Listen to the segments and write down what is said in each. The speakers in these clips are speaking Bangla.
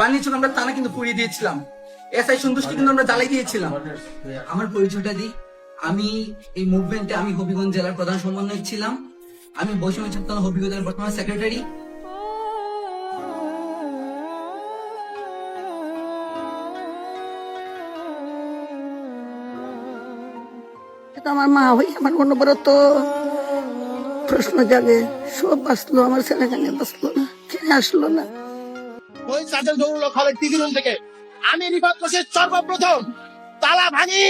বানিয়েছিল আমরা তানা কিন্তু পুড়িয়ে দিয়েছিলাম। এসআই সন্তুষ্টি কিন্তু আমরা জ্বালাই দিয়েছিলাম। আমার পরিচয়টা দিই। আমি এই মুভমেন্টে আমি হবিগঞ্জ জেলার প্রধান সমন্বয়ক ছিলাম। আমি বৈষম্য ছাত্র হবিগঞ্জ জেলার বর্তমান সেক্রেটারি আমার মা হই আমার অনবরত প্রশ্ন জাগে, সব বাঁচলো আমার ছেলে কেন বাঁচলো না, কেন আসলো না? ওই সাজেল দৌড়লো খালেদ টিভি রুম থেকে। আমি রিফাত হোসেন সর্বপ্রথম তালা ভাঙি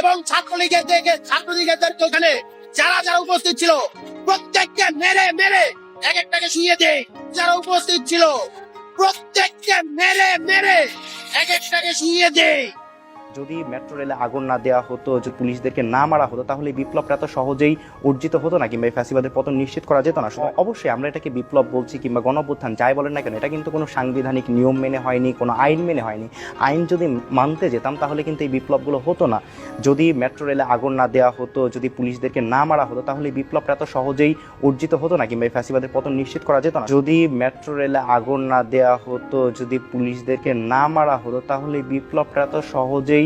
এবং ছাত্রলীগের থেকে ছাত্রলীগের ওখানে। যারা যারা উপস্থিত ছিল, প্রত্যেককে মেরে মেরে এক একটাকে শুয়ে দেয় যারা উপস্থিত ছিল, প্রত্যেককে মেরে মেরে এক একটাকে শুয়ে দেয় যদি মেট্রো রেলে আগুন না দেওয়া হতো, যদি পুলিশদেরকে না মারা হতো, তাহলে বিপ্লবটা এত সহজেই অর্জিত হতো না কিংবা এই ফ্যাসিবাদের পতন নিশ্চিত করা যেত না। শুধু অবশ্যই আমরা এটাকে বিপ্লব বলছি কিংবা গণঅভ্যুত্থান যাই বলেন না কেন, এটা কিন্তু কোনো সাংবিধানিক নিয়ম মেনে হয়নি, কোনো আইন মেনে হয়নি। আইন যদি মানতে যেতাম, তাহলে কিন্তু এই বিপ্লবগুলো হতো না। যদি মেট্রো রেলে আগুন না দেওয়া হতো, যদি পুলিশদেরকে না মারা হতো, তাহলে বিপ্লবটা এত সহজেই অর্জিত হতো না কিংবা এই ফ্যাসিবাদের পতন নিশ্চিত করা যেত না। যদি মেট্রো রেলে আগুন না দেওয়া হতো, যদি পুলিশদেরকে না মারা হতো, তাহলে বিপ্লবটা এত সহজেই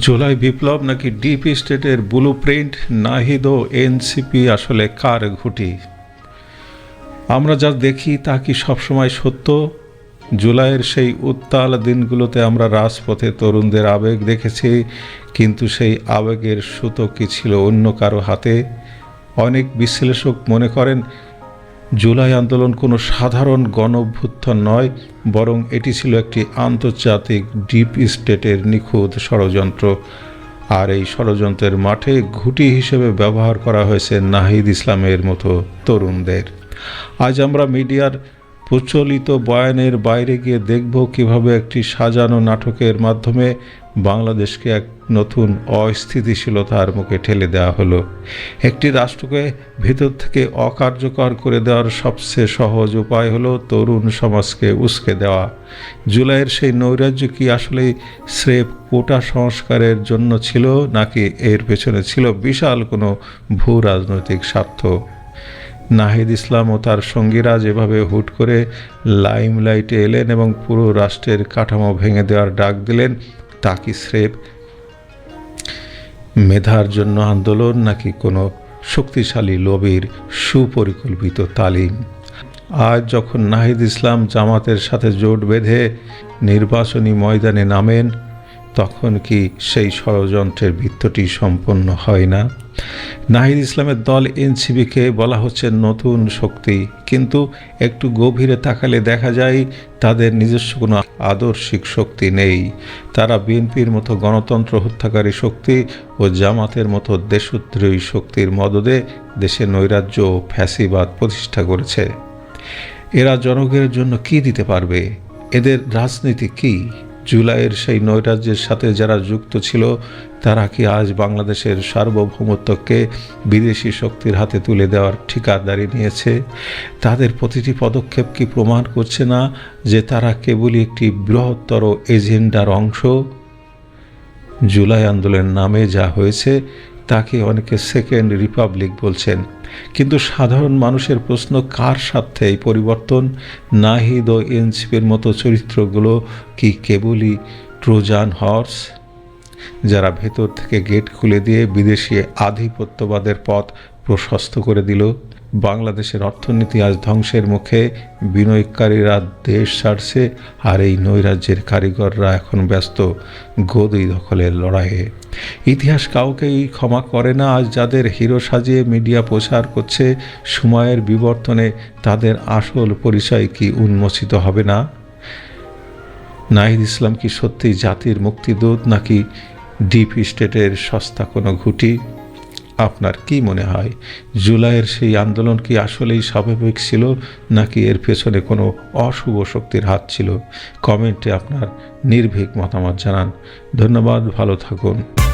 জুলাই বিপ্লব নাকি ডিপ স্টেটের ব্লু প্রিন্ট নাহিদ ও এনসিপি আসলে কার ঘুটি? আমরা যা দেখি তা কি সবসময় সত্য? জুলাইয়ের সেই উত্তাল দিনগুলোতে আমরা রাজপথে তরুণদের আবেগ দেখেছি, কিন্তু সেই আবেগের সুতো কি ছিল অন্য কারও হাতে? অনেক বিশ্লেষক মনে করেন, জুলাই আন্দোলন কোনো সাধারণ গণ অভ্যুত্থান নয়, বরং এটি ছিল একটি আন্তর্জাতিক ডিপ স্টেটের নিখুঁত ষড়যন্ত্র। আর এই ষড়যন্ত্রের মাঠে ঘুটি হিসেবে ব্যবহার করা হয়েছে নাহিদ ইসলামের মতো তরুণদের। আজ আমরা মিডিয়ার প্রচলিত বয়ানের বাইরে গিয়ে দেখব কীভাবে একটি সাজানো নাটকের মাধ্যমে বাংলাদেশকে এক নতুন অস্থিতিশীলতার মুখে ঠেলে দেওয়া হলো। একটি রাষ্ট্রকে ভেতর থেকে অকার্যকর করে দেওয়ার সবচেয়ে সহজ উপায় হলো তরুণ সমাজকে উস্কে দেওয়া। জুলাইয়ের সেই নৈরাজ্য কি আসলে স্রেফ কোটা সংস্কারের জন্য ছিল, নাকি এর পেছনে ছিল বিশাল কোনো ভূ রাজনৈতিক স্বার্থ? নাহিদ ইসলাম ও তার সঙ্গীরা যেভাবে হুট করে লাইমলাইটে এলেন এবং পুরো রাষ্ট্রের কাঠামো ভেঙে দেওয়ার ডাক দিলেন, তা কি স্রেফ মেধার জন্য আন্দোলন নাকি কোনো শক্তিশালী লবির সুপরিকল্পিত তালিম? আজ যখন নাহিদ ইসলাম জামাতের সাথে জোট বেঁধে নির্বাচনী ময়দানে নামেন তখন কি সেই ষড়যন্ত্রের বৃত্তটি সম্পন্ন হয় না? নাহিদ ইসলামের দল এনসিবিকে বলা হচ্ছে নতুন শক্তি, কিন্তু একটু গভীরে তাকালে দেখা যায় তাদের নিজস্ব কোনো আদর্শিক শক্তি নেই। তারা বিএনপির মতো গণতন্ত্র হত্যাকারী শক্তি ও জামাতের মতো দেশদ্রোহী শক্তির মদদে দেশে নৈরাজ্য ও ফ্যাসিবাদ প্রতিষ্ঠা করেছে। এরা জনগণের জন্য কি দিতে পারবে? এদের রাজনীতি কি? জুলাইয়ের সেই নৈরাজ্যের সাথে যারা যুক্ত ছিল, তারা কি আজ বাংলাদেশের সার্বভৌমত্বকে বিদেশি শক্তির হাতে তুলে দেওয়ার ঠিকাদারি নিয়েছে? তাদের প্রতিটি পদক্ষেপ কি প্রমাণ করছে না যে তারা কেবলই একটি বৃহত্তর এজেন্ডার অংশ? জুলাই আন্দোলনের নামে যা হয়েছে তাকে অনেকে সেকেন্ড রিপাবলিক বলছেন। কিন্তু সাধারণ মানুষের প্রশ্ন, কার স্বার্থে এই পরিবর্তন? নাহিদ ও এনসিপির মতো চরিত্রগুলো কি কেবলই ট্রোজান হর্স? যারা ভেতর থেকে গেট খুলে দিয়ে বিদেশি আধিপত্যবাদের পথ প্রশস্ত করে দিল। বাংলাদেশের অর্থনীতি আজ ধ্বংসের মুখে। বিনিয়োগকারীরা দেশ ছাড়ছে আর এই নৈরাজ্যের কারিগররা এখন ব্যস্ত গদি দখলের লড়াইয়ে। ইতিহাস কাউকেই ক্ষমা করে না, আজ যাদের হিরো সাজিয়ে মিডিয়া প্রচার করছে, সময়ের বিবর্তনে তাদের আসল পরিচয় কি উন্মোচিত হবে না? নাহিদ ইসলাম কি সত্যি জাতির মুক্তিদূত, নাকি ডিপ স্টেটের সস্তা কোনো ঘুঁটি? আপনার কি মনে হয়? জুলাইয়ের সেই আন্দোলন কি আসলেই স্বাভাবিক ছিল, নাকি এর পেছনে কোনো অশুভ শক্তির হাত ছিল? কমেন্টে আপনার নির্ভীক মতামত জানান। ধন্যবাদ, ভালো থাকুন।